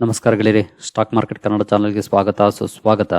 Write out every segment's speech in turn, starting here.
ನಮಸ್ಕಾರ ಗೆಳೆಯರಿ. Stock market Kannada ಚಾನಲ್ಗೆ ಸ್ವಾಗತ, ಸುಸ್ವಾಗತ.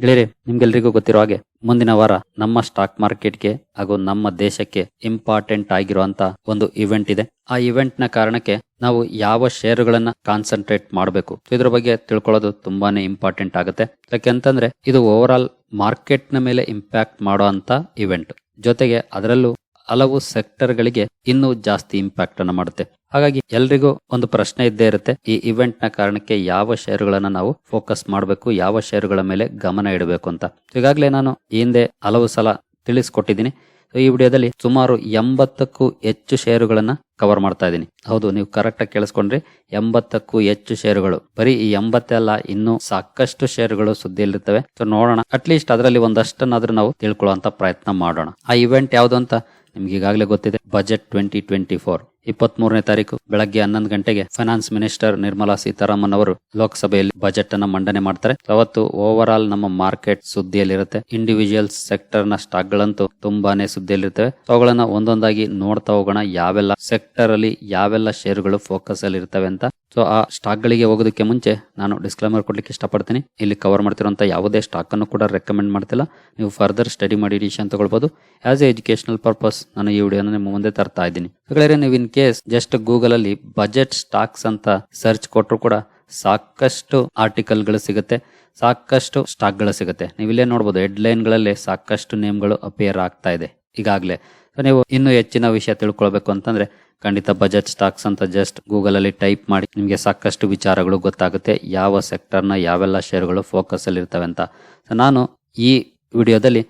ಗೆಳೆಯರಿ, ನಿಮ್ಗೆಲ್ರಿಗೂ ಗೊತ್ತಿರೋ ಹಾಗೆ ಮುಂದಿನ ವಾರ ನಮ್ಮ ಸ್ಟಾಕ್ ಮಾರ್ಕೆಟ್ಗೆ ಹಾಗೂ ನಮ್ಮ ದೇಶಕ್ಕೆ ಇಂಪಾರ್ಟೆಂಟ್ ಆಗಿರುವಂತ ಒಂದು ಇವೆಂಟ್ ಇದೆ. ಆ ಇವೆಂಟ್ನ ಕಾರಣಕ್ಕೆ ನಾವು ಯಾವ ಶೇರುಗಳನ್ನ ಕಾನ್ಸಂಟ್ರೇಟ್ ಮಾಡಬೇಕು? ಇದ್ರ ಬಗ್ಗೆ ತಿಳ್ಕೊಳ್ಳೋದು ತುಂಬಾನೇ ಇಂಪಾರ್ಟೆಂಟ್ ಆಗುತ್ತೆ. ಯಾಕೆಂತಂದ್ರೆ ಇದು ಓವರ್ ಆಲ್ ಮಾರ್ಕೆಟ್ನ ಮೇಲೆ ಇಂಪ್ಯಾಕ್ಟ್ ಮಾಡೋ ಅಂತ ಇವೆಂಟ್ ಜೊತೆಗೆ ಅದರಲ್ಲೂ ಹಲವು ಸೆಕ್ಟರ್ ಗಳಿಗೆ ಇನ್ನೂ ಜಾಸ್ತಿ ಇಂಪ್ಯಾಕ್ಟ್ ಅನ್ನ ಮಾಡುತ್ತೆ. ಹಾಗಾಗಿ ಎಲ್ರಿಗೂ ಒಂದು ಪ್ರಶ್ನೆ ಇದ್ದೇ ಇರುತ್ತೆ. ಈ ಇವೆಂಟ್ನ ಕಾರಣಕ್ಕೆ ಯಾವ ಷೇರುಗಳನ್ನ ನಾವು ಫೋಕಸ್ ಮಾಡಬೇಕು, ಯಾವ ಷೇರುಗಳ ಮೇಲೆ ಗಮನ ಇಡಬೇಕು ಅಂತ. ಈಗಾಗಲೇ ನಾನು ಹಿಂದೆ ಹಲವು ಸಲ ತಿಳಿಸ್ಕೊಟ್ಟಿದ್ದೀನಿ. ಈ ವಿಡಿಯೋದಲ್ಲಿ ಸುಮಾರು ಎಂಬತ್ತಕ್ಕೂ ಹೆಚ್ಚು ಶೇರುಗಳನ್ನ ಕವರ್ ಮಾಡ್ತಾ ಇದ್ದೀನಿ. ಹೌದು, ನೀವು ಕರೆಕ್ಟ್ ಆಗಿ ಕೇಳಿಸ್ಕೊಂಡ್ರಿ ಎಂಬತ್ತಕ್ಕೂ ಹೆಚ್ಚು ಶೇರುಗಳು ಬರೀ ಈ ಎಂಬತ್ತೆಲ್ಲ ಇನ್ನೂ ಸಾಕಷ್ಟು ಶೇರುಗಳು ಸುದ್ದಿಯಲ್ಲಿರ್ತವೆ ಸೊ ನೋಡೋಣ. ಅಟ್ಲೀಸ್ಟ್ ಅದರಲ್ಲಿ ಒಂದಷ್ಟನ್ನಾದ್ರೂ ನಾವು ತಿಳ್ಕೊಳ್ಳುವಂತ ಪ್ರಯತ್ನ ಮಾಡೋಣ. ಆ ಇವೆಂಟ್ ಯಾವುದು ಅಂತ ನಿಮ್ಗೆ ಈಗಾಗಲೇ ಗೊತ್ತಿದೆ ಬಜೆಟ್ ಟ್ವೆಂಟಿ ಟ್ವೆಂಟಿ ಫೋರ್ ಇಪ್ಪತ್ತ್ ಮೂರನೇ ತಾರೀಕು ಬೆಳಗ್ಗೆ ಹನ್ನೊಂದು ಗಂಟೆಗೆ ಫೈನಾನ್ಸ್ ಮಿನಿಸ್ಟರ್ ನಿರ್ಮಲಾ ಸೀತಾರಾಮನ್ ಅವರು ಲೋಕಸಭೆಯಲ್ಲಿ ಬಜೆಟ್ ಅನ್ನ ಮಂಡನೆ ಮಾಡ್ತಾರೆ. ಅವತ್ತು ಓವರ್ ಆಲ್ ನಮ್ಮ ಮಾರ್ಕೆಟ್ ಸುದ್ದಿಯಲ್ಲಿರುತ್ತೆ. ಇಂಡಿವಿಜುವಲ್ ಸೆಕ್ಟರ್ನ ಸ್ಟಾಕ್ ಗಳಂತೂ ತುಂಬಾನೇ ಸುದ್ದಿಯಲ್ಲಿರ್ತವೆ. So, ಅವುಗಳನ್ನ ಒಂದೊಂದಾಗಿ ನೋಡ್ತಾ ಹೋಗೋಣ ಯಾವೆಲ್ಲ ಸೆಕ್ಟರ್ ಅಲ್ಲಿ ಯಾವೆಲ್ಲ ಶೇರ್ಗಳು ಫೋಕಸ್ ಅಲ್ಲಿ ಇರ್ತವೆ ಅಂತ. ಸೊ ಆ ಸ್ಟಾಕ್ ಗಳಿಗೆ ಹೋಗೋದಕ್ಕೆ ಮುಂಚೆ ನಾನು ಡಿಸ್ಕ್ಲೈಮರ್ ಕೊಡ್ಲಿಕ್ಕೆ ಇಷ್ಟಪಡ್ತೀನಿ. ಇಲ್ಲಿ ಕವರ್ ಮಾಡ್ತಿರೋಂಥ ಯಾವುದೇ ಸ್ಟಾಕ್ ಅನ್ನು ಕೂಡ ರೆಕಮೆಂಡ್ ಮಾಡ್ತಿಲ್ಲ. ನೀವು ಫರ್ದರ್ ಸ್ಟಡಿ ಮಾಡಿ ಡಿಸಿಷನ್ ತಗೊಳ್ಬಹುದು ಆಸ್ ಎ ಎಜುಕೇಶನಲ್ ಪರ್ಪಸ್ ನಾನು ಈ ವಿಡಿಯೋನ ನಿಮ್ಮ ಮುಂದೆ ತರ್ತಾ ಇದ್ದೀನಿ. ಹಾಗಾದ್ರೆ ನೀವು ಇನ್ ಕೇಸ್ ಜಸ್ಟ್ ಗೂಗಲ್ ಅಲ್ಲಿ ಬಜೆಟ್ ಸ್ಟಾಕ್ಸ್ ಅಂತ ಸರ್ಚ್ ಕೊಟ್ಟರು ಕೂಡ ಸಾಕಷ್ಟು ಆರ್ಟಿಕಲ್ಗಳು ಸಿಗುತ್ತೆ. ಸಾಕಷ್ಟು ಸ್ಟಾಕ್ಗಳು ಸಿಗುತ್ತೆ. ನೀವು ಇಲ್ಲೇ ನೋಡಬಹುದು ಹೆಡ್ಲೈನ್ಗಳಲ್ಲಿ ಸಾಕಷ್ಟು ನೇಮ್ಗಳು ಅಪಿಯರ್ ಆಗ್ತಾ ಇದೆ. ಈಗಾಗಲೇ ಸೊ ನೀವು ಇನ್ನೂ ಹೆಚ್ಚಿನ ವಿಷಯ ತಿಳ್ಕೊಳ್ಬೇಕು ಅಂತಂದ್ರೆ ಖಂಡಿತ ಬಜೆಟ್ ಸ್ಟಾಕ್ಸ್ ಅಂತ ಜಸ್ಟ್ ಗೂಗಲ್ ಅಲ್ಲಿ ಟೈಪ್ ಮಾಡಿ ನಿಮಗೆ ಸಾಕಷ್ಟು ವಿಚಾರಗಳು ಗೊತ್ತಾಗುತ್ತೆ, ಯಾವ ಸೆಕ್ಟರ್ನ ಯಾವೆಲ್ಲ ಶೇರ್ಗಳು ಫೋಕಸ್ ಅಲ್ಲಿ ಇರ್ತವೆ ಅಂತ. ಸೊ ನಾನು ಈ ವಿಡಿಯೋದಲ್ಲಿ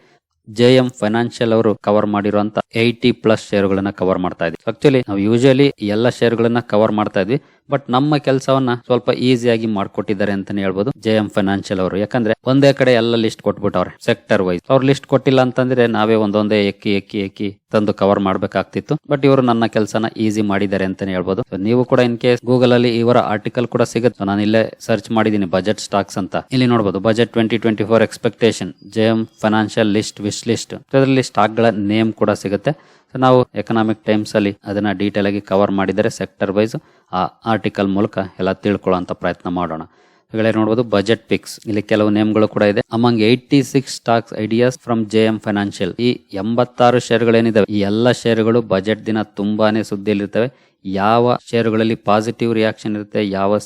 ಜೆ ಎಂ ಫೈನಾನ್ಷಿಯಲ್ ಅವರು ಕವರ್ ಮಾಡಿರುವಂತ ಏಯ್ಟಿ ಪ್ಲಸ್ ಶೇರ್ಗಳನ್ನ ಕವರ್ ಮಾಡ್ತಾ ಇದ್ವಿ ಆಕ್ಚುಲಿ ನಾವು ಯೂಶಲಿ ಎಲ್ಲ ಶೇರ್ಗಳನ್ನ ಕವರ್ ಮಾಡ್ತಾ ಇದ್ವಿ. ಬಟ್ ನಮ್ಮ ಕೆಲಸವನ್ನ ಸ್ವಲ್ಪ ಈಸಿಯಾಗಿ ಮಾಡ್ಕೊಟ್ಟಿದ್ದಾರೆ ಅಂತಾನೆ ಹೇಳ್ಬೋದು ಜೆ ಎಂ ಫೈನಾನ್ಷಿಯಲ್ ಅವರು. ಯಾಕಂದ್ರೆ ಒಂದೇ ಕಡೆ ಎಲ್ಲ ಲಿಸ್ಟ್ ಕೊಟ್ಬಿಟ್ಟವ್ರೆ ಸೆಕ್ಟರ್ ವೈಸ್ ಅವ್ರ ಲಿಸ್ಟ್ ಕೊಟ್ಟಿಲ್ಲ ಅಂತಂದ್ರೆ ನಾವೇ ಒಂದೊಂದೇ ಎಕ್ಕಿ ಎಕ್ಕಿ ಎಕ್ಕಿ ತಂದು ಕವರ್ ಮಾಡ್ಬೇಕಾಗ್ತಿತ್ತು. ಬಟ್ ಇವರು ನನ್ನ ಕೆಲಸನ ಈಸಿ ಮಾಡಿದ್ದಾರೆ ಅಂತಾನೆ ಹೇಳ್ಬೋದು. ನೀವು ಕೂಡ ಇನ್ ಕೇಸ್ ಗೂಗಲ್ ಅಲ್ಲಿ ಇವರ ಆರ್ಟಿಕಲ್ ಕೂಡ ಸಿಗುತ್ತೆ. ನಾನು ಇಲ್ಲೇ ಸರ್ಚ್ ಮಾಡಿದ್ದೀನಿ ಬಜೆಟ್ ಸ್ಟಾಕ್ಸ್ ಅಂತ. ಇಲ್ಲಿ ನೋಡಬಹುದು budget twenty twenty four expectation J M financial list wish list ಅದರಲ್ಲಿ ಸ್ಟಾಕ್ಗಳ ನೇಮ್ ಕೂಡ ಸಿಗುತ್ತೆ. So, ನಾವು ಎಕನಾಮಿಕ್ ಟೈಮ್ಸ್ ಅಲ್ಲಿ ಅದನ್ನ ಡೀಟೇಲ್ ಆಗಿ ಕವರ್ ಮಾಡಿದರೆ ಸೆಕ್ಟರ್ ವೈಸ್ ಆ ಆರ್ಟಿಕಲ್ ಮೂಲಕ ಎಲ್ಲ ತಿಳ್ಕೊಳ್ಳುವಂತ ಪ್ರಯತ್ನ ಮಾಡೋಣ. ಈಗಲೇ ನೋಡಬಹುದು ಬಜೆಟ್ ಪಿಕ್ಸ್ ಇಲ್ಲಿ ಕೆಲವು ನೇಮ್ಗಳು ಕೂಡ ಇದೆ. Among eighty six stocks ideas from J M financial ಈ ಎಂಬತ್ತಾರು ಶೇರ್ಗಳೇನಿದಾವೆ ಈ ಎಲ್ಲ ಶೇರ್ಗಳು ಬಜೆಟ್ ದಿನ ತುಂಬಾನೇ ಸುದ್ದಿಯಲ್ಲಿರ್ತವೆ. ಯಾವ ಶೇರ್ಗಳಲ್ಲಿ ಪಾಸಿಟಿವ್ ರಿಯಾಕ್ಷನ್ ಇರುತ್ತೆ? ಯಾವ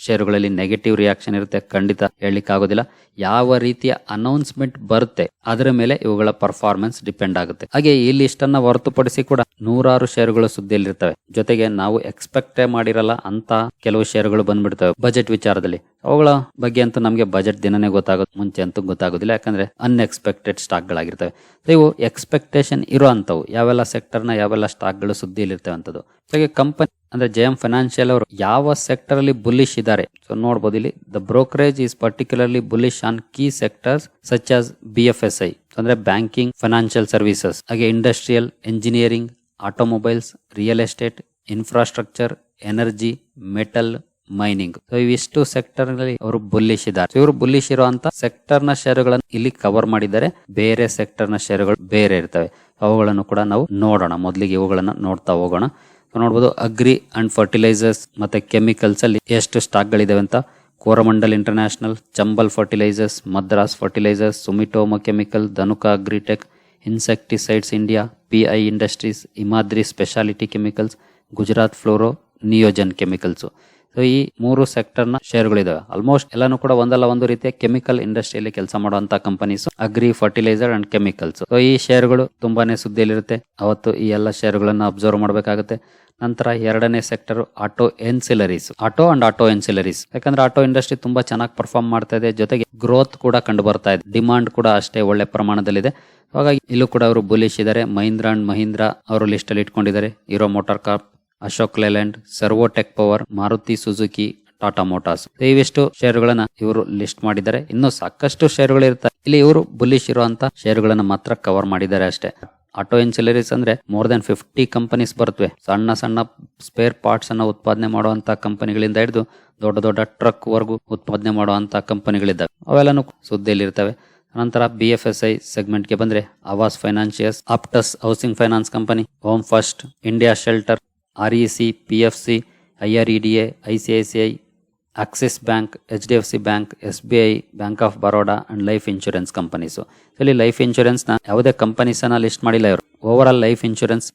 ಷೇರುಗಳಲ್ಲಿ ನೆಗೆಟಿವ್ ರಿಯಾಕ್ಷನ್ ಇರುತ್ತೆ, ಖಂಡಿತ ಹೇಳಲಿಕ್ಕೆ ಆಗೋದಿಲ್ಲ ಯಾವ ರೀತಿಯ ಅನೌನ್ಸ್ಮೆಂಟ್ ಬರುತ್ತೆ, ಅದರ ಮೇಲೆ ಇವುಗಳ ಪರ್ಫಾರ್ಮೆನ್ಸ್ ಡಿಪೆಂಡ್ ಆಗುತ್ತೆ. ಹಾಗೆ ಈ ಲಿಸ್ಟ್ ಅನ್ನ ಹೊರತುಪಡಿಸಿ ಕೂಡ ನೂರಾರು ಷೇರುಗಳು ಸುದ್ದಿಯಲ್ಲಿರ್ತವೆ. ಜೊತೆಗೆ ನಾವು ಎಕ್ಸ್ಪೆಕ್ಟೇ ಮಾಡಿರಲ್ಲ ಅಂತ ಕೆಲವು ಷೇರುಗಳು ಬಂದ್ಬಿಡ್ತವೆ ಬಜೆಟ್ ವಿಚಾರದಲ್ಲಿ. ಅವುಗಳ ಬಗ್ಗೆ ಅಂತೂ ನಮಗೆ ಬಜೆಟ್ ದಿನನೇ ಗೊತ್ತಾಗುತ್ತೆ ಮುಂಚೆ ಅಂತೂ ಗೊತ್ತಾಗೋದಿಲ್ಲ. ಯಾಕಂದ್ರೆ ಅನ್ಎಕ್ಸ್ಪೆಕ್ಟೆಡ್ ಸ್ಟಾಕ್ ಗಳಾಗಿರ್ತವೆ ಇವು ಎಕ್ಸ್ಪೆಕ್ಟೇಷನ್ ಇರೋ ಅಂತವು ಯಾವೆಲ್ಲ ಸೆಕ್ಟರ್ನ ಯಾವೆಲ್ಲ ಸ್ಟಾಕ್ಗಳು ಸುದ್ದಿಯಲ್ಲಿರ್ತವೆ ಅಂತದ್ದು. ಹಾಗೆ ಕಂಪನಿ ಅಂದ್ರೆ ಜೆ ಎಂ ಫೈನಾನ್ಷಿಯಲ್ ಅವರು ಯಾವ ಸೆಕ್ಟರ್ ಅಲ್ಲಿ ಬುಲಿಶ್ ಇದ್ದಾರೆ. ಸೊ ನೋಡಬಹುದು ಇಲ್ಲಿ the brokerage is particularly bullish on key sectors such as B F S I ಅಂದ್ರೆ ಬ್ಯಾಂಕಿಂಗ್ ಫೈನಾನ್ಷಿಯಲ್ ಸರ್ವಿಸಸ್ ಹಾಗೆ industrial engineering automobiles real estate infrastructure energy metal mining so ಇವಿಷ್ಟು ಸೆಕ್ಟರ್ನಲ್ಲಿ ಅವರು ಬುಲ್ಲಿಶ್ ಇದ್ದಾರೆ. ಇವರು ಬುಲ್ಲಿಶ್ ಇರುವಂತ ಸೆಕ್ಟರ್ನ ಷೇರುಗಳನ್ನು ಇಲ್ಲಿ ಕವರ್ ಮಾಡಿದ್ದಾರೆ. ಬೇರೆ ಸೆಕ್ಟರ್ನ ಷೇರುಗಳು ಬೇರೆ ಇರ್ತವೆ. ಅವುಗಳನ್ನು ಕೂಡ ನಾವು ನೋಡೋಣ. ಮೊದಲಿಗೆ ಇವುಗಳನ್ನ ನೋಡ್ತಾ ಹೋಗೋಣ. ನೋಡ್ಬೋದು ಅಗ್ರಿ ಅಂಡ್ ಫರ್ಟಿಲೈಸರ್ಸ್ ಮತ್ತು ಕೆಮಿಕಲ್ಸ್ ಅಲ್ಲಿ ಎಷ್ಟು ಸ್ಟಾಕ್ ಗಳಿದಾವೆ ಅಂತ. Coromandel international Chambal fertilisers Madras fertilisers Sumitomo chemical Dhanuka agritech insecticides India P I industries Himadri speciality chemicals Gujarat fluoro Neogen chemicals so ಈ ಮೂರು ಸೆಕ್ಟರ್ನ ಷೇರುಗಳಿದಾವೆ ಆಲ್ಮೋಸ್ಟ್ ಎಲ್ಲಾನು ಕೂಡ ಒಂದಲ್ಲ ಒಂದು ರೀತಿಯ ಕೆಮಿಕಲ್ ಇಂಡಸ್ಟ್ರಿಯಲ್ಲಿ ಕೆಲಸ ಮಾಡುವಂತ companies agri fertiliser and chemicals so ಈ ಶೇರ್ಗಳು ತುಂಬಾನೇ ಸುದ್ದಿಯಲ್ಲಿರುತ್ತೆ. ಅವತ್ತು ಈ ಎಲ್ಲ ಶೇರ್ಗಳನ್ನ ಅಬ್ಸರ್ವ್ ಮಾಡಬೇಕಾಗುತ್ತೆ. ನಂತರ ಎರಡನೇ sector auto ancillaries auto and auto ancillaries ಯಾಕಂದ್ರೆ ಆಟೋ ಇಂಡಸ್ಟ್ರಿ ತುಂಬಾ ಚೆನ್ನಾಗಿ ಪರ್ಫಾರ್ಮ್ ಮಾಡ್ತಾ ಇದೆ. ಜೊತೆಗೆ ಗ್ರೋತ್ ಕೂಡ ಕಂಡು ಬರ್ತಾ ಇದೆ. ಡಿಮಾಂಡ್ ಕೂಡ ಅಷ್ಟೇ ಒಳ್ಳೆ ಪ್ರಮಾಣದಲ್ಲಿದೆ. ಹಾಗಾಗಿ ಇಲ್ಲೂ ಕೂಡ ಅವರು ಬುಲಿಶ್ ಇದ್ದಾರೆ ಮಹೀಂದ್ರ ಅಂಡ್ ಮಹೀಂದ್ರ ಅವರು ಲಿಸ್ಟ್ ಅಲ್ಲಿ ಇಟ್ಕೊಂಡಿದ್ದಾರೆ. Hero motor corp Ashok Leyland Servotech power, Maruti Suzuki, Tata motors. ಇವಿಷ್ಟು ಶೇರುಗಳನ್ನ ಇವರು ಲಿಸ್ಟ್ ಮಾಡಿದ್ದಾರೆ. ಇನ್ನು ಸಾಕಷ್ಟು ಶೇರುಗಳು ಇರ್ತಾರೆ ಇಲ್ಲಿ ಇವರು ಬುಲಿಶ್ ಇರುವಂತ ಶೇರುಗಳನ್ನ ಮಾತ್ರ ಕವರ್ ಮಾಡಿದ್ದಾರೆ ಅಷ್ಟೇ. ಆಟೋ ಇನ್ಸಿಲರೀಸ್ ಅಂದ್ರೆ ಮೋರ್ ದನ್ ಫಿಫ್ಟಿ ಕಂಪನೀಸ್ ಬರುತ್ತವೆ ಸಣ್ಣ ಸಣ್ಣ ಸ್ಪೇರ್ ಪಾರ್ಟ್ಸ್ ಅನ್ನ ಉತ್ಪಾದನೆ ಮಾಡುವಂತ ಕಂಪನಿಗಳಿಂದ ಹಿಡಿದು ದೊಡ್ಡ ದೊಡ್ಡ ಟ್ರಕ್ ವರ್ಗು ಉತ್ಪಾದನೆ ಮಾಡುವಂತ ಕಂಪನಿಗಳಿದ್ದಾವೆ ಅವೆಲ್ಲಾನು ಸುದ್ದಿಯಲ್ಲಿ ಇರ್ತವೆ ನಂತರ ಬಿ ಎಫ್ ಎಸ್ ಐ ಸೆಗ್ಮೆಂಟ್ಗೆ ಬಂದ್ರೆ Aavas financiers Aptus housing finance company home first India shelter R E C P F C, I R E D A, I C I C I, axis bank, H D F C bank, S B I, bank of Baroda and life insurance companies. ಇಲ್ಲಿ life ಇನ್ಶೂರೆನ್ಸ್ನ ಯಾವುದೇ ಕಂಪನೀಸನ್ನ list ಮಾಡಿಲ್ಲ ಇವರು. Over all life insurance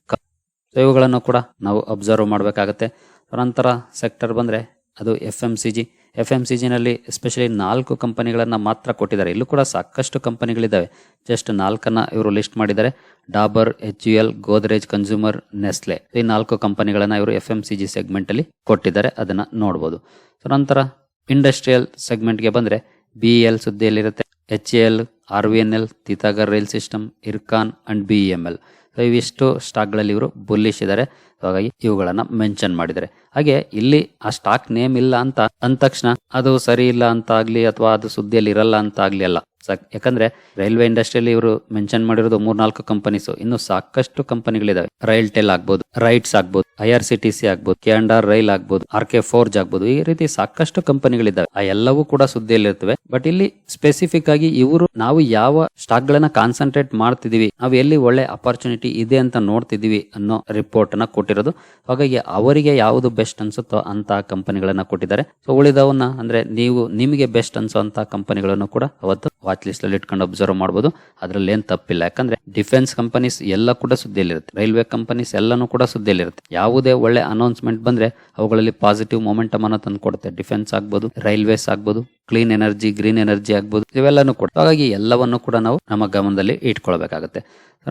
so ಇವುಗಳನ್ನು ಕೂಡ ನಾವು observe ಮಾಡಬೇಕಾಗುತ್ತೆ. ನಂತರ ಸೆಕ್ಟರ್ ಬಂದರೆ ಅದು F M C G. F M C ಜಿನಲ್ಲಿ especially ನಾಲ್ಕು ಕಂಪನಿಗಳನ್ನು ಮಾತ್ರ ಕೊಟ್ಟಿದ್ದಾರೆ. ಇಲ್ಲೂ ಕೂಡ ಸಾಕಷ್ಟು ಕಂಪನಿಗಳಿದ್ದಾವೆ. ಜಸ್ಟ್ ನಾಲ್ಕನ್ನ ಇವರು ಲಿಸ್ಟ್ ಮಾಡಿದ್ದಾರೆ. Dabur H U L Godrej consumer Nestle ಈ ನಾಲ್ಕು ಕಂಪನಿಗಳನ್ನು ಇವರು ಎಫ್ ಎಂ ಸಿ ಜಿ ಸೆಗ್ಮೆಂಟಲ್ಲಿ ಕೊಟ್ಟಿದ್ದಾರೆ. ಅದನ್ನು ನೋಡ್ಬೋದು. ಸೊ ನಂತರ ಇಂಡಸ್ಟ್ರಿಯಲ್ ಸೆಗ್ಮೆಂಟ್ಗೆ ಬಂದರೆ B L ಸುದ್ದಿಯಲ್ಲಿರುತ್ತೆ. H L R V N L Titagarh rail system Ircon and B M L ಇವಿಷ್ಟು ಸ್ಟಾಕ್ಗಳಲ್ಲಿ ಇವರು ಬುಲ್ಲಿಶ್ ಇದ್ದಾರೆ ಹಾಗಾಗಿ ಇವುಗಳನ್ನ ಮೆನ್ಷನ್ ಮಾಡಿದ್ದಾರೆ. ಹಾಗೆ ಇಲ್ಲಿ ಆ ಸ್ಟಾಕ್ ನೇಮ್ ಇಲ್ಲ ಅಂತ ಅಂದ ತಕ್ಷಣ ಅದು ಸರಿ ಇಲ್ಲ ಅಂತ ಆಗ್ಲಿ ಅಥವಾ ಅದು ಸುದ್ದಿಯಲ್ಲಿ ಇರಲ್ಲ ಅಂತ ಆಗ್ಲಿ ಅಲ್ಲ. ಯಾಕಂದ್ರೆ ರೈಲ್ವೆ ಇಂಡಸ್ಟ್ರಿಯಲ್ಲಿ ಇವರು ಮೆನ್ಷನ್ ಮಾಡಿರೋದು ಮೂರ್ನಾಲ್ಕು ಕಂಪನೀಸ್ ಇನ್ನು ಸಾಕಷ್ಟು ಕಂಪನಿಗಳಿದಾವೆ ರೈಲ್ ಟೆಲ್ ಆಗ್ಬೋದು ರೈಟ್ಸ್ ಆಗ್ಬೋದು, I R C T C ಆಗ್ಬೋದು, ಕೆ ರೈಲ್ ಆಗ್ಬೋದು, ಆರ್ ಕೆ ಫೋರ್ಜ್ ಆಗ್ಬೋದು, ಈ ರೀತಿ ಸಾಕಷ್ಟು ಕಂಪನಿಗಳಿದ್ದಾವೆ. ಆ ಎಲ್ಲವೂ ಕೂಡ ಸುದ್ದಿಯಲ್ಲಿರ್ತವೆ. ಬಟ್ ಇಲ್ಲಿ ಸ್ಪೆಸಿಫಿಕ್ ಆಗಿ ಇವರು ನಾವು ಯಾವ ಸ್ಟಾಕ್ ಗಳನ್ನ ಕಾನ್ಸಂಟ್ರೇಟ್ ಮಾಡ್ತಿದೀವಿ ನಾವು ಎಲ್ಲಿ ಒಳ್ಳೆ ಅಪರ್ಚುನಿಟಿ ಇದೆ ಅಂತ ನೋಡ್ತಿದೀವಿ ಅನ್ನೋ ರಿಪೋರ್ಟ್ ಅನ್ನ ಕೊಟ್ಟಿರೋದು. ಹಾಗಾಗಿ ಅವರಿಗೆ ಯಾವುದು ಬೆಸ್ಟ್ ಅನ್ಸುತ್ತೋ ಅಂತ ಕಂಪನಿಗಳನ್ನ ಕೊಟ್ಟಿದ್ದಾರೆ. ಸೊ ಉಳಿದವನ್ನ ಅಂದ್ರೆ ನೀವು ನಿಮಗೆ ಬೆಸ್ಟ್ ಅನ್ಸೋ ಅಂತ ಕಂಪನಿಗಳನ್ನು ಕೂಡ ಅವತ್ತು ವಾಚ್ ಲಿಸ್ಟ್ ಅಲ್ಲಿ ಇಟ್ಕೊಂಡು ಅಬ್ಸರ್ವ್ ಮಾಡಬಹುದು ಅದ್ರಲ್ಲಿ ಏನ್ ತಪ್ಪಿಲ್ಲ. ಯಾಕಂದ್ರೆ ಡಿಫೆನ್ಸ್ ಕಂಪನೀಸ್ ಎಲ್ಲ ಕೂಡ ಸುದ್ದಿಯಲ್ಲಿರುತ್ತೆ. ರೈಲ್ವೆ ಕಂಪನೀಸ್ ಎಲ್ಲಾನು ಕೂಡ ಸುದ್ದಿಯಲ್ಲಿರುತ್ತೆ. ಯಾವುದೇ ಒಳ್ಳೆ ಅನೌನ್ಸ್ಮೆಂಟ್ ಬಂದ್ರೆ ಅವುಗಳಲ್ಲಿ ಪಾಸಿಟಿವ್ ಮೊಮೆಂಟಮ್ ಅನ್ನ ತಂದು ಕೊಡುತ್ತೆ. ಡಿಫೆನ್ಸ್ ಆಗ್ಬೋದು ರೈಲ್ವೇಸ್ ಆಗ್ಬೋದು ಕ್ಲೀನ್ ಎನರ್ಜಿ ಗ್ರೀನ್ ಎನರ್ಜಿ ಆಗ್ಬೋದು, ಇವೆಲ್ಲನೂ ಕೂಡ ಹಾಗಾಗಿ ಎಲ್ಲವನ್ನು ಕೂಡ ನಾವು ನಮ್ಮ ಗಮನದಲ್ಲಿ ಇಟ್ಕೊಳ್ಬೇಕಾಗುತ್ತೆ.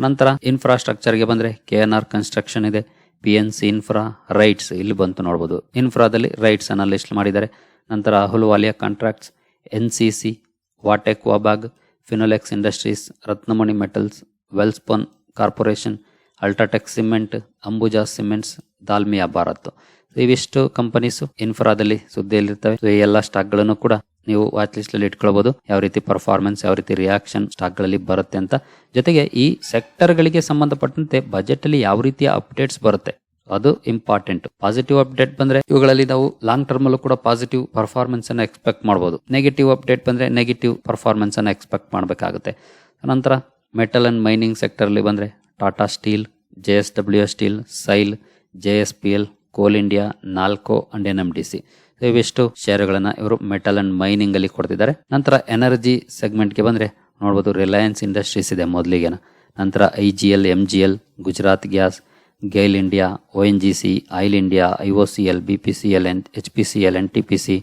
ನಂತರ ಇನ್ಫ್ರಾಸ್ಟ್ರಕ್ಚರ್ಗೆ ಬಂದ್ರೆ ಕೆ ಎನ್ ಆರ್ ಕನ್ಸ್ಟ್ರಕ್ಷನ್ ಇದೆ P N C infra RITES ಇಲ್ಲಿ ಬಂತು ನೋಡಬಹುದು ಇನ್ಫ್ರಾದಲ್ಲಿ ರೈಟ್ಸ್ ಲಿಸ್ಟ್ ಮಾಡಿದ್ದಾರೆ. ನಂತರ Ahluwalia contracts N C C VA Tech Wabag Finolex industries Ratnamani metals Welspun corporation UltraTech cement Ambuja cements Dalmia Bharat ಇವಿಷ್ಟು companies ಇನ್ಫ್ರಾದಲ್ಲಿ ಸುದ್ದಿಯಲ್ಲಿರ್ತವೆ. ಈ ಎಲ್ಲ ಸ್ಟಾಕ್ಗಳನ್ನು ಕೂಡ ನೀವು ವಾಚ್ ಲಿಸ್ಟ್ ಅಲ್ಲಿ ಇಟ್ಕೊಳ್ಬಹುದು ಯಾವ ರೀತಿ ಪರ್ಫಾರ್ಮೆನ್ಸ್ ಯಾವ ರೀತಿ ರಿಯಾಕ್ಷನ್ ಸ್ಟಾಕ್ಗಳಲ್ಲಿ ಬರುತ್ತೆ ಅಂತ. ಜೊತೆಗೆ ಈ ಸೆಕ್ಟರ್ಗಳಿಗೆ ಸಂಬಂಧಪಟ್ಟಂತೆ ಬಜೆಟ್ ಅಲ್ಲಿ ಯಾವ ರೀತಿಯ ಅಪ್ಡೇಟ್ಸ್ ಬರುತ್ತೆ. ಅದು ಇಂಪಾರ್ಟೆಂಟ್ ಪಾಸಿಟಿವ್ ಅಪ್ಡೇಟ್ ಬಂದ್ರೆ ಇವುಗಳಲ್ಲಿ ನಾವು ಲಾಂಗ್ ಟರ್ಮ್ ಅಲ್ಲೂ ಕೂಡ ಪಾಸಿಟಿವ್ ಪರ್ಫಾರ್ಮೆನ್ಸ್ ಅನ್ನ ಎಕ್ಸ್ಪೆಕ್ಟ್ ಮಾಡಬಹುದು ನೆಗೆಟಿವ್ ಅಪ್ಡೇಟ್ ಬಂದ್ರೆ ನೆಗೆಟಿವ್ ಪರ್ಫಾರ್ಮೆನ್ಸ್ ಅನ್ನ ಎಕ್ಸ್ಪೆಕ್ಟ್ ಮಾಡಬೇಕಾಗುತ್ತೆ. ನಂತರ ಮೆಟಲ್ ಅಂಡ್ ಮೈನಿಂಗ್ ಸೆಕ್ಟರ್ ಅಲ್ಲಿ ಬಂದ್ರೆ Tata steel J S W S steel SAIL J S P L coal India NALCO and N M D C ಇವಿಷ್ಟು ಶೇರುಗಳನ್ನ ಇವರು ಮೆಟಲ್ ಅಂಡ್ ಮೈನಿಂಗ್ ಅಲ್ಲಿ ಕೊಡ್ತಿದ್ದಾರೆ. ನಂತರ ಎನರ್ಜಿ ಸೆಗ್ಮೆಂಟ್ಗೆ ಬಂದ್ರೆ ನೋಡ್ಬೋದು ರಿಲಯನ್ಸ್ ಇಂಡಸ್ಟ್ರೀಸ್ ಇದೆ ಮೊದಲಿಗೆನ. ನಂತರ I G L, M G L, Gujarat gas, GAIL India, O N G C, oil India, I O C L, B P C L, N, H P C L, N T P C,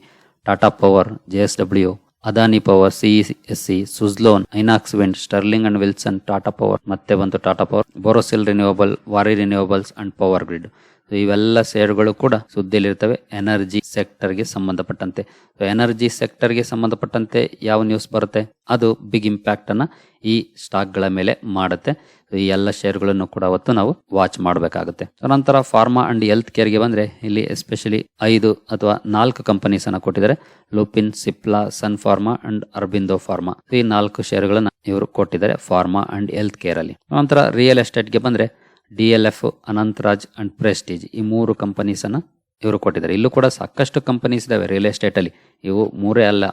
Tata power, J S W Adani power C E S C Suzlon, Inox wind, Sterling and Wilson, Tata power, ಮತ್ತೆ ಬಂತು Tata power, Borosil renewable, Wari ರಿನ್ಯೂವಬಲ್ಸ್ and power grid. ಇವೆಲ್ಲ ಶೇರುಗಳು ಕೂಡ ಸುದ್ದಿಯಲ್ಲಿರ್ತವೆ energy ಸೆಕ್ಟರ್ಗೆ ಸಂಬಂಧಪಟ್ಟಂತೆ. Energy ಸೆಕ್ಟರ್ಗೆ ಸಂಬಂಧಪಟ್ಟಂತೆ ಯಾವ news ಬರುತ್ತೆ? ಅದು ಬಿಗ್ ಇಂಪ್ಯಾಕ್ಟ್ ಅನ್ನ ಈ ಸ್ಟಾಕ್ಗಳ ಮೇಲೆ ಮಾಡುತ್ತೆ. ಈ ಎಲ್ಲ ಶೇರ್ಗಳನ್ನು ಕೂಡ ಅವತ್ತು ನಾವು ವಾಚ್ ಮಾಡಬೇಕಾಗುತ್ತೆ. ನಂತರ ಫಾರ್ಮಾ ಅಂಡ್ ಹೆಲ್ತ್ ಕೇರ್ಗೆ ಬಂದ್ರೆ, ಇಲ್ಲಿ ಎಸ್ಪೆಷಲಿ ಐದು ಅಥವಾ ನಾಲ್ಕು ಕಂಪನೀಸ್ ಅನ್ನ ಕೊಟ್ಟಿದ್ದಾರೆ. Lupin Cipla Sun pharma and Aurobindo pharma ಈ ನಾಲ್ಕು ಶೇರ್ಗಳನ್ನು ಇವರು ಕೊಟ್ಟಿದ್ದಾರೆ ಫಾರ್ಮಾ ಅಂಡ್ ಹೆಲ್ತ್ ಕೇರ್ ಅಲ್ಲಿ. ನಂತರ ರಿಯಲ್ ಎಸ್ಟೇಟ್ಗೆ ಬಂದ್ರೆ D L F, Anantraj and Prestige ಈ ಮೂರು ಕಂಪನೀಸನ್ನು ಇವರು ಕೊಟ್ಟಿದ್ದಾರೆ. ಇಲ್ಲೂ ಕೂಡ ಸಾಕಷ್ಟು ಕಂಪನೀಸ್ ಇದಾವೆ ರಿಯಲ್ ಎಸ್ಟೇಟಲ್ಲಿ ಇವು ಮೂರೇ ಅಲ್ಲ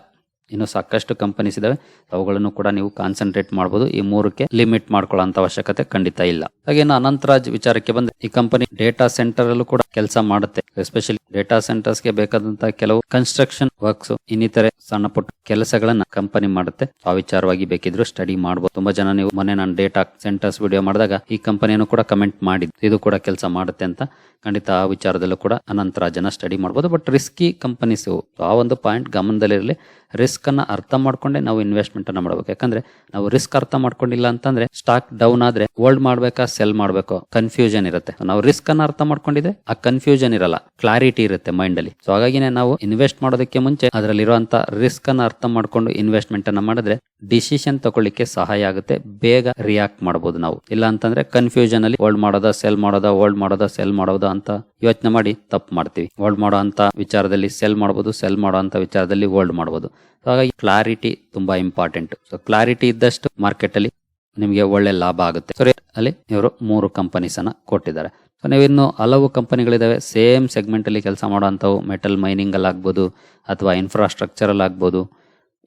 ಇನ್ನು ಸಾಕಷ್ಟು ಕಂಪನೀಸ್ ಇದಾವೆ. ಅವುಗಳನ್ನು ಕೂಡ ನೀವು ಕಾನ್ಸಂಟ್ರೇಟ್ ಮಾಡಬಹುದು ಈ ಮೂರಕ್ಕೆ ಲಿಮಿಟ್ ಮಾಡ್ಕೊಳ್ಳೋಂಥ ಅವಶ್ಯಕತೆ ಖಂಡಿತ ಇಲ್ಲ. ಹಾಗೆ ಅನಂತರಾಜ್ ವಿಚಾರಕ್ಕೆ ಬಂದ ಈ ಕಂಪನಿ ಡೇಟಾ ಸೆಂಟರ್ ಅಲ್ಲೂ ಕೂಡ ಕೆಲಸ ಮಾಡುತ್ತೆ. ಎಸ್ಪೆಷಲಿ ಡೇಟಾ ಸೆಂಟರ್ಸ್ಗೆ ಬೇಕಾದಂತ ಕೆಲವು ಕನ್ಸ್ಟ್ರಕ್ಷನ್ ವರ್ಕ್ಸ್ ಇನ್ನಿತರೆ ಸಣ್ಣ ಪುಟ್ಟ ಕೆಲಸಗಳನ್ನ ಕಂಪನಿ ಮಾಡುತ್ತೆ. ಆ ವಿಚಾರವಾಗಿ ಬೇಕಿದ್ರು ಸ್ಟಡಿ ಮಾಡಬಹುದು ತುಂಬಾ ಜನ ನೀವು ಮೊನ್ನೆ ನಾನು ಡೇಟಾ ಸೆಂಟರ್ಸ್ ವಿಡಿಯೋ ಮಾಡಿದಾಗ ಈ ಕಂಪನಿಯನ್ನು ಕೂಡ ಕಮೆಂಟ್ ಮಾಡಿದ್ದು. ಇದು ಕೂಡ ಕೆಲಸ ಮಾಡುತ್ತೆ ಅಂತ ಖಂಡಿತ ಆ ವಿಚಾರದಲ್ಲೂ ಕೂಡ ಅನಂತರಾಜನ ಸ್ಟಡಿ ಮಾಡಬಹುದು ಬಟ್ ರಿಸ್ಕಿ ಕಂಪನೀಸ್ ಆ ಒಂದು ಪಾಯಿಂಟ್ ಗಮನದಲ್ಲಿರಲಿ. ರಿಸ್ಕ್ ಅನ್ನ ಅರ್ಥ ಮಾಡ್ಕೊಂಡೆ ನಾವು ಇನ್ವೆಸ್ಟ್ಮೆಂಟನ್ನು ಮಾಡಬೇಕು. ಯಾಕಂದ್ರೆ ನಾವು ರಿಸ್ಕ್ ಅರ್ಥ ಮಾಡ್ಕೊಂಡಿಲ್ಲ ಅಂತಂದ್ರೆ ಸ್ಟಾಕ್ ಡೌನ್ ಆದ್ರೆ ಹೋಲ್ಡ್ ಮಾಡಬೇಕಾ ಸೆಲ್ ಮಾಡಬೇಕು? ಕನ್ಫ್ಯೂಷನ್ ಇರುತ್ತೆ. ನಾವು ರಿಸ್ಕನ್ನು ಅರ್ಥ ಮಾಡ್ಕೊಂಡಿದ್ರೆ ಆ ಕನ್ಫ್ಯೂಷನ್ ಇರಲ್ಲ. ಕ್ಲಾರಿಟಿ ಇರುತ್ತೆ ಮೈಂಡ್ ಅಲ್ಲಿ. ಸೊ ಹಾಗಾಗಿನೇ ನಾವು ಇನ್ವೆಸ್ಟ್ ಮಾಡೋದಕ್ಕೆ ಮುಂಚೆ ಅದರಲ್ಲಿರುವಂಥ ರಿಸ್ಕನ್ನು ಅರ್ಥ ಮಾಡ್ಕೊಂಡು ಇನ್ವೆಸ್ಟ್ಮೆಂಟ್ ಅನ್ನ ಮಾಡಿದ್ರೆ ಡಿಸಿಷನ್ ತಗೊಳ್ಳಿಕ್ಕೆ ಸಹಾಯ ಆಗುತ್ತೆ. ಬೇಗ ರಿಯಾಕ್ಟ್ ಮಾಡಬಹುದು ನಾವು. ಇಲ್ಲ ಅಂತಂದ್ರೆ ಕನ್ಫ್ಯೂಷನ್ ಅಲ್ಲಿ ಹೋಲ್ಡ್ ಮಾಡೋದಾ ಸೆಲ್ ಮಾಡೋದಾ ಹೋಲ್ಡ್ ಮಾಡೋದಾ ಸೆಲ್ ಮಾಡೋದಾ ಅಂತ ಯೋಚನೆ ಮಾಡಿ ತಪ್ಪು ಮಾಡ್ತೀವಿ. ಹೋಲ್ಡ್ ಮಾಡೋ ಅಂತ ವಿಚಾರದಲ್ಲಿ ಸೆಲ್ ಮಾಡಬಹುದು ಸೆಲ್ ಮಾಡೋ ಅಂತ ವಿಚಾರದಲ್ಲಿ ಹೋಲ್ಡ್ ಮಾಡಬಹುದು ಹಾಗಾಗಿ ಕ್ಲಾರಿಟಿ ತುಂಬಾ ಇಂಪಾರ್ಟೆಂಟ್ ಸೊ ಕ್ಲಾರಿಟಿ ಇದ್ದಷ್ಟು ಮಾರ್ಕೆಟ್ ಅಲ್ಲಿ ನಿಮಗೆ ಒಳ್ಳೆ ಲಾಭ ಆಗುತ್ತೆ. ಸರಿ ಅಲ್ಲಿ ಇವರು ಮೂರು ಕಂಪನೀಸ್ ಅನ್ನ ಕೊಟ್ಟಿದ್ದಾರೆ. ಸೊ ನೀವು ಇನ್ನು ಹಲವು ಕಂಪನಿಗಳಿದಾವೆ. ಸೇಮ್ ಸೆಗ್ಮೆಂಟ್ ಅಲ್ಲಿ ಕೆಲಸ ಮಾಡುವಂಥವು ಮೆಟಲ್ ಮೈನಿಂಗ್ ಅಲ್ಲಿ ಆಗ್ಬೋದು, ಅಥವಾ ಇನ್ಫ್ರಾಸ್ಟ್ರಕ್ಚರ್ ಅಲ್ಲಿ ಆಗ್ಬೋದು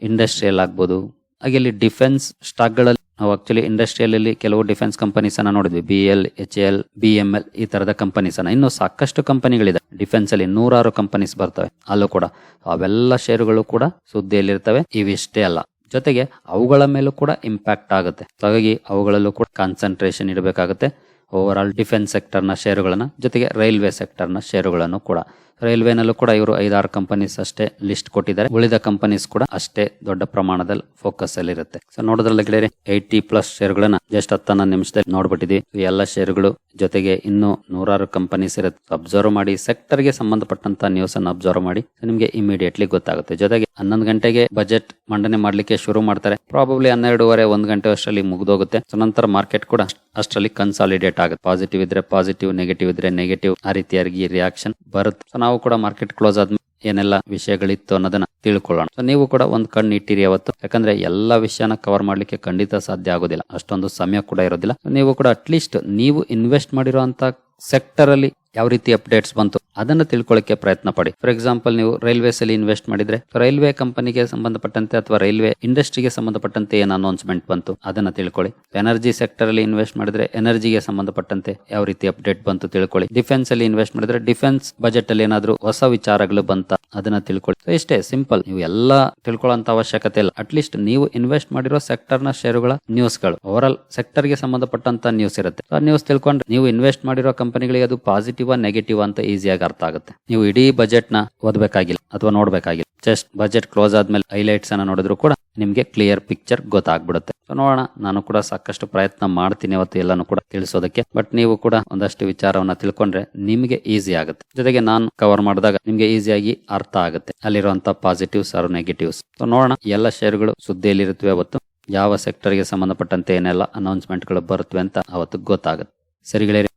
ಇಂಡಸ್ಟ್ರಿಯಲ್ ಆಗ್ಬೋದು. ಹಾಗೆ ಇಲ್ಲಿ ಡಿಫೆನ್ಸ್ ಸ್ಟಾಕ್ಗಳಲ್ಲಿ ನಾವು ಆಕ್ಚುಲಿ ಇಂಡಸ್ಟ್ರಿಯಲ್ ಕೆಲವು ಡಿಫೆನ್ಸ್ ಕಂಪನೀಸ್ ಅನ್ನ ನೋಡಿದ್ವಿ. B L H L B M L ಈ ತರದ ಕಂಪನೀಸ್ ಅನ್ನ. ಇನ್ನು ಸಾಕಷ್ಟು ಕಂಪನಿಗಳಿದೆ ಡಿಫೆನ್ಸ್ ಅಲ್ಲಿ ನೂರಾರು ಕಂಪನೀಸ್ ಬರ್ತವೆ. ಅಲ್ಲೂ ಕೂಡ ಅವೆಲ್ಲ ಶೇರುಗಳು ಕೂಡ ಸುದ್ದಿಯಲ್ಲಿರ್ತವೆ. ಇವಿಷ್ಟೇ ಅಲ್ಲ. ಜೊತೆಗೆ ಅವುಗಳ ಮೇಲೂ ಕೂಡ ಇಂಪ್ಯಾಕ್ಟ್ ಆಗುತ್ತೆ. ಹಾಗಾಗಿ ಅವುಗಳಲ್ಲೂ ಕೂಡ ಕಾನ್ಸಂಟ್ರೇಷನ್ ಇಡಬೇಕಾಗುತ್ತೆ. ಓವರ್ ಆಲ್ ಡಿಫೆನ್ಸ್ ಸೆಕ್ಟರ್ನ ಷೇರುಗಳನ್ನು ಜೊತೆಗೆ ರೈಲ್ವೆ ಸೆಕ್ಟರ್ನ ಷೇರುಗಳನ್ನು ಕೂಡ. ರೈಲ್ವೆನಲ್ಲೂ ಕೂಡ ಇವರು ಐದಾರು ಕಂಪನೀಸ್ ಅಷ್ಟೇ ಲಿಸ್ಟ್ ಕೊಟ್ಟಿದ್ದಾರೆ. ಉಳಿದ ಕಂಪನೀಸ್ ಕೂಡ ಅಷ್ಟೇ ದೊಡ್ಡ ಪ್ರಮಾಣದಲ್ಲಿ ಫೋಕಸ್ ಅಲ್ಲಿ ಇರುತ್ತೆ. ಸೊ ನೋಡೋದ್ರಲ್ಲಿ ಗೆಳೆಯರೆ ಏಯ್ಟಿ ಪ್ಲಸ್ ಷೇರುಗಳನ್ನ ಜಸ್ಟ್ ಹತ್ತನ ನಿಮಿಷದಲ್ಲಿ ನೋಡ್ಬಿಟ್ಟಿದ್ವಿ ಎಲ್ಲ ಷೇರುಗಳು ಜೊತೆಗೆ ಇನ್ನು ನೂರಾರು ಕಂಪನೀಸ್ ಇರುತ್ತೆ. ಅಬ್ಸರ್ವ್ ಮಾಡಿ ಸೆಕ್ಟರ್ಗೆ ಸಂಬಂಧಪಟ್ಟಂತ ನ್ಯೂಸ್ ಅನ್ನು ಅಬ್ಸರ್ವ್ ಮಾಡಿ. ನಿಮಗೆ ಇಮಿಡಿಯೇಟ್ಲಿ ಗೊತ್ತಾಗುತ್ತೆ. ಜೊತೆಗೆ ಹನ್ನೊಂದು ಗಂಟೆಗೆ ಬಜೆಟ್ ಮಂಡನೆ ಮಾಡ್ಲಿಕ್ಕೆ ಶುರು ಮಾಡ್ತಾರೆ. ಪ್ರಾಬಬ್ಲಿ ಹನ್ನೆರಡೂವರೆ, ಒಂದ್ ಗಂಟೆ ಅಷ್ಟರಲ್ಲಿ ಮುಗಿದೋಗುತ್ತೆ. ಸೊ ನಂತರ ಮಾರ್ಕೆಟ್ ಕೂಡ ಅಷ್ಟರಲ್ಲಿ ಕನ್ಸಾಲಿಡೇಟ್ ಆಗುತ್ತೆ. ಪಾಸಿಟಿವ್ ಇದ್ರೆ ಪಾಸಿಟಿವ್ ನೆಗೆಟಿವ್ ಇದ್ರೆ ನೆಗೆಟಿವ್ ಆ ರೀತಿಯಾಗಿ ರಿಯಾಕ್ಷನ್ ಬರುತ್ತೆ. ಸೊ ನಾವು ಕೂಡ ಮಾರ್ಕೆಟ್ ಕ್ಲೋಸ್ ಆದ್ಮೇಲೆ ಏನೆಲ್ಲ ವಿಷಯಗಳಿತ್ತು ಅನ್ನೋದನ್ನ ತಿಳ್ಕೊಳ್ಳೋಣ. ಸೊ ನೀವು ಕೂಡ ಒಂದ್ ಕಣ್ಣು ಇಟ್ಟಿರಿ ಅವತ್ತು. ಯಾಕಂದ್ರೆ ಎಲ್ಲಾ ವಿಷಯನ ಕವರ್ ಮಾಡ್ಲಿಕ್ಕೆ ಖಂಡಿತ ಸಾಧ್ಯ ಆಗೋದಿಲ್ಲ. ಅಷ್ಟೊಂದು ಸಮಯ ಕೂಡ ಇರೋದಿಲ್ಲ. ನೀವು ಕೂಡ ಅಟ್ಲೀಸ್ಟ್ ನೀವು ಇನ್ವೆಸ್ಟ್ ಮಾಡಿರುವಂತ ಸೆಕ್ಟರ್ ಅಲ್ಲಿ ಯಾವ ರೀತಿ ಅಪ್ಡೇಟ್ಸ್ ಬಂತು ಅದನ್ನ ತಿಳ್ಕೊಳ್ಳಕ್ಕೆ ಪ್ರಯತ್ನ ಪಡಿ. ಫಾರ್ ಎಕ್ಸಾಂಪಲ್ ನೀವು ರೈಲ್ವೇಸ್ ಅಲ್ಲಿ ಇನ್ವೆಸ್ಟ್ ಮಾಡಿದ್ರೆ ರೈಲ್ವೆ ಕಂಪನಿಗೆ ಸಂಬಂಧಪಟ್ಟಂತೆ ಅಥವಾ ರೈಲ್ವೆ ಇಂಡಸ್ಟ್ರಿಗೆ ಸಂಬಂಧಪಟ್ಟಂತೆ ಏನು ಅನೌನ್ಸ್ಮೆಂಟ್ ಬಂತು ಅದನ್ನ ತಿಳ್ಕೊಳ್ಳಿ. ಎನರ್ಜಿ ಸೆಕ್ಟರ್ ಅಲ್ಲಿ ಇನ್ವೆಸ್ಟ್ ಮಾಡಿದ್ರೆ ಎನರ್ಜಿಗೆ ಸಂಬಂಧಪಟ್ಟಂತೆ ಯಾವ ರೀತಿ ಅಪ್ಡೇಟ್ ಬಂತು ತಿಳ್ಕೊಳ್ಳಿ. ಡಿಫೆನ್ಸ್ ಅಲ್ಲಿ ಇನ್ವೆಸ್ಟ್ ಮಾಡಿದ್ರೆ ಡಿಫೆನ್ಸ್ ಬಜೆಟ್ ಅಲ್ಲಿ ಏನಾದ್ರು ಹೊಸ ವಿಚಾರಗಳು ಬಂತ ಅದನ್ನ ತಿಳ್ಕೊಳ್ಳಿ. ಇಷ್ಟೇ ಸಿಂಪಲ್ ನೀವು ಎಲ್ಲ ತಿಳ್ಕೊಳ್ಳೋಂತ ಅವಶ್ಯಕತೆ ಇಲ್ಲ. ಅಟ್ ಲೀಸ್ಟ್ ನೀವು ಇನ್ವೆಸ್ಟ್ ಮಾಡಿರೋ ಸೆಕ್ಟರ್ನ ಶೇರುಗಳ ನ್ಯೂಸ್ಗಳು ಓವರ್ ಆಲ್ ಸೆಕ್ಟರ್ಗೆ ಸಂಬಂಧಪಟ್ಟಂತ ನ್ಯೂಸ್ ಇರುತ್ತೆ. ಆ ನ್ಯೂಸ್ ತಿಳ್ಕೊಂಡ್ರೆ ನೀವು ಇನ್ವೆಸ್ಟ್ ಮಾಡಿರೋ ಕಂಪನಿಗಳಿಗೆ ಅದು ಪಾಸಿಟಿವ್ ನೆಗೆಟಿವ್ ಅಂತ ಈಸಿಯಾಗಿ ಅರ್ಥ ಆಗುತ್ತೆ. ನೀವು ಇಡೀ ಬಜೆಟ್ನ ಓದಬೇಕಾಗಿಲ್ಲ ಅಥವಾ ನೋಡ್ಬೇಕಾಗಿಲ್ಲ. ಜಸ್ಟ್ ಬಜೆಟ್ ಕ್ಲೋಸ್ ಆದ್ಮೇಲೆ ಹೈಲೈಟ್ಸ್ ಅನ್ನ ನೋಡಿದ್ರು ಕೂಡ ನಿಮ್ಗೆ ಕ್ಲಿಯರ್ ಪಿಕ್ಚರ್ ಗೊತ್ತಾಗ್ಬಿಡುತ್ತೆ. ನೋಡೋಣ. ನಾನು ಕೂಡ ಸಾಕಷ್ಟು ಪ್ರಯತ್ನ ಮಾಡ್ತೀನಿ ಅವತ್ತು ಎಲ್ಲಾನು ಕೂಡ ತಿಳಿಸೋದಕ್ಕೆ. ಬಟ್ ನೀವು ಕೂಡ ಒಂದಷ್ಟು ವಿಚಾರವನ್ನ ತಿಳ್ಕೊಂಡ್ರೆ ನಿಮಗೆ ಈಸಿ ಆಗುತ್ತೆ. ಜೊತೆಗೆ ನಾನು ಕವರ್ ಮಾಡಿದಾಗ ನಿಮ್ಗೆ ಈಸಿಯಾಗಿ ಅರ್ಥ ಆಗುತ್ತೆ. ಅಲ್ಲಿರುವಂತ ಪಾಸಿಟಿವ್ಸ್ ಆರ್ ನೆಗೆಟಿವ್ಸ್ ನೋಡೋಣ. ಎಲ್ಲ ಷೇರುಗಳು ಸುದ್ದಿಯಲ್ಲಿರುತ್ತವೆ ಅವತ್ತು. ಯಾವ ಸೆಕ್ಟರ್ಗೆ ಸಂಬಂಧಪಟ್ಟಂತೆ ಏನೆಲ್ಲ ಅನೌನ್ಸ್ಮೆಂಟ್ಗಳು ಬರುತ್ತವೆ ಅಂತ ಅವತ್ತು ಗೊತ್ತಾಗುತ್ತೆ. ಸರಿ ಗೆಳೆಯರೆ.